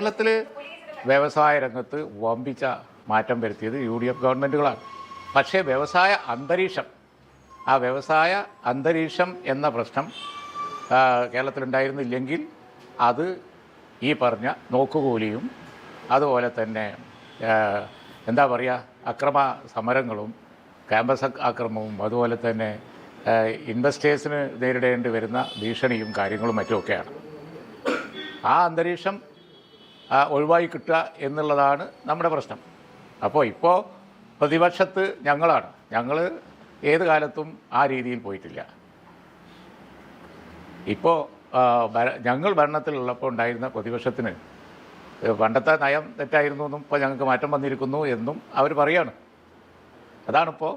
കേരളത്തിൽ വ്യവസായ രംഗത്ത് വമ്പിച്ച മാറ്റം വരുത്തിയത് യു ഡി എഫ് ഗവൺമെന്റുകളാണ് പക്ഷേ വ്യവസായ അന്തരീക്ഷം ആ വ്യവസായ അന്തരീക്ഷം എന്ന പ്രശ്നം കേരളത്തിലുണ്ടായിരുന്നില്ലെങ്കിൽ അത് ഈ പറഞ്ഞ നോക്കുകൂലിയും അതുപോലെ തന്നെ എന്താ പറയുക അക്രമ സമരങ്ങളും ക്യാമ്പസ് ആക്രമവും അതുപോലെ തന്നെ ഇൻവെസ്റ്റേഴ്സിന് നേരിടേണ്ടി വരുന്ന ഭീഷണിയും കാര്യങ്ങളും മറ്റുമൊക്കെയാണ്. ആ അന്തരീക്ഷം ഒഴിവായി കിട്ടുക എന്നുള്ളതാണ് നമ്മുടെ പ്രശ്നം. അപ്പോൾ ഇപ്പോൾ പ്രതിപക്ഷത്ത് ഞങ്ങളാണ്. ഞങ്ങൾ ഏത് കാലത്തും ആ രീതിയിൽ പോയിട്ടില്ല. ഇപ്പോൾ ഞങ്ങൾ ഭരണത്തിലുള്ളപ്പോൾ ഉണ്ടായിരുന്ന പ്രതിപക്ഷത്തിന് പണ്ടത്തെ നയം തെറ്റായിരുന്നു എന്നും ഇപ്പോൾ ഞങ്ങൾക്ക് മാറ്റം വന്നിരിക്കുന്നു എന്നും അവർ പറയാണ്. അതാണിപ്പോൾ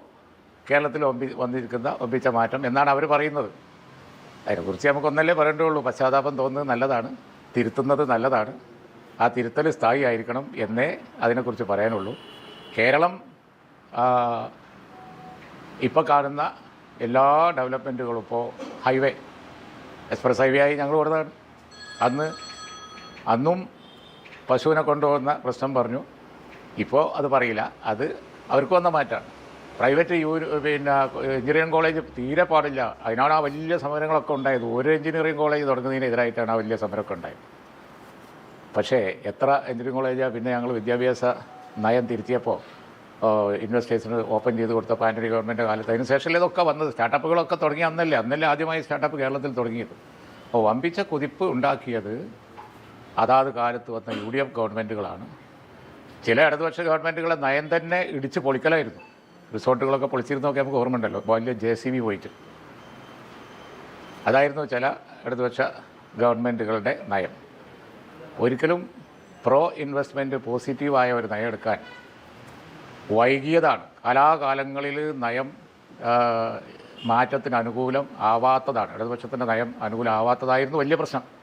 കേരളത്തിൽ ഒമ്പി വന്നിരിക്കുന്ന ഒമ്പിച്ച മാറ്റം എന്നാണ് അവർ പറയുന്നത്. അതിനെക്കുറിച്ച് നമുക്കൊന്നല്ലേ ഒന്നല്ലേ പറയേണ്ടുള്ളൂ പശ്ചാത്താപം തോന്നുന്നത് നല്ലതാണ്. തിരുത്തുന്നത് നല്ലതാണ്. ആ തിരുത്തൽ സ്ഥായി ആയിരിക്കണം എന്നേ അതിനെക്കുറിച്ച് പറയാനുള്ളൂ. കേരളം ഇപ്പോൾ കാണുന്ന എല്ലാ ഡെവലപ്മെന്റുകളും ഇപ്പോൾ ഹൈവേ എക്സ്പ്രസ് ഹൈവേ ആയി ഞങ്ങൾ കൊടുത്തതാണ് അന്ന് അന്നും പശുവിനെ കൊണ്ടുപോകുന്ന പ്രശ്നം പറഞ്ഞു. ഇപ്പോൾ അത് പറയില്ല. അത് അവർക്ക് വന്ന മാറ്റമാണ് പ്രൈവറ്റ് യൂ പിന്നെ എഞ്ചിനീയറിംഗ് കോളേജ് തീരെ പാടില്ല. അതിനാണ് ആ വലിയ സമരങ്ങളൊക്കെ ഉണ്ടായത്. ഒരു എഞ്ചിനീയറിംഗ് കോളേജ് തുടങ്ങുന്നതിനെതിരായിട്ടാണ് ആ വലിയ സമരമൊക്കെ ഉണ്ടായത്. പക്ഷേ എത്ര എഞ്ചിനീയറിംഗ് കോളേജാ പിന്നെ ഞങ്ങൾ വിദ്യാഭ്യാസ നയം തിരുത്തിയപ്പോൾ ഇൻവെസ്റ്റേഴ്സിന് ഓപ്പൺ ചെയ്ത് കൊടുത്ത പാൻഡറി ഗവൺമെന്റ് കാലത്ത്. അതിന് ശേഷം ഇതൊക്കെ വന്നത്? സ്റ്റാർട്ടപ്പുകളൊക്കെ തുടങ്ങി അന്നല്ലേ. അന്നല്ലേ ആദ്യമായി സ്റ്റാർട്ടപ്പ് കേരളത്തിൽ തുടങ്ങിയത്. അപ്പോൾ വമ്പിച്ച കുതിപ്പ് ഉണ്ടാക്കിയത് അതാത് കാലത്ത് വന്ന യു ഡി എഫ് ഗവൺമെന്റുകളാണ് ചില ഇടതുപക്ഷ ഗവൺമെന്റുകളെ നയം തന്നെ ഇടിച്ച് പൊളിക്കലായിരുന്നു. റിസോർട്ടുകളൊക്കെ പൊളിച്ചിരുന്നൊക്കെ നമുക്ക് ഓർമ്മയുണ്ടല്ലോ. വലിയ ജെ സി ബി പോയിട്ട്. അതായിരുന്നു ചില ഇടതുപക്ഷ ഗവൺമെന്റുകളുടെ നയം. ഒരിക്കലും പ്രോ ഇൻവെസ്റ്റ്മെന്റ് പോസിറ്റീവായ ഒരു നയം എടുക്കാൻ വൈകിയതാണ്. കലാകാലങ്ങളിൽ നയം മാറ്റത്തിന് അനുകൂലം ആവാത്തതാണ്. ഇടതുപക്ഷത്തിന്റെ നയം അനുകൂലമാവാത്തതായിരുന്നു വലിയ പ്രശ്നം.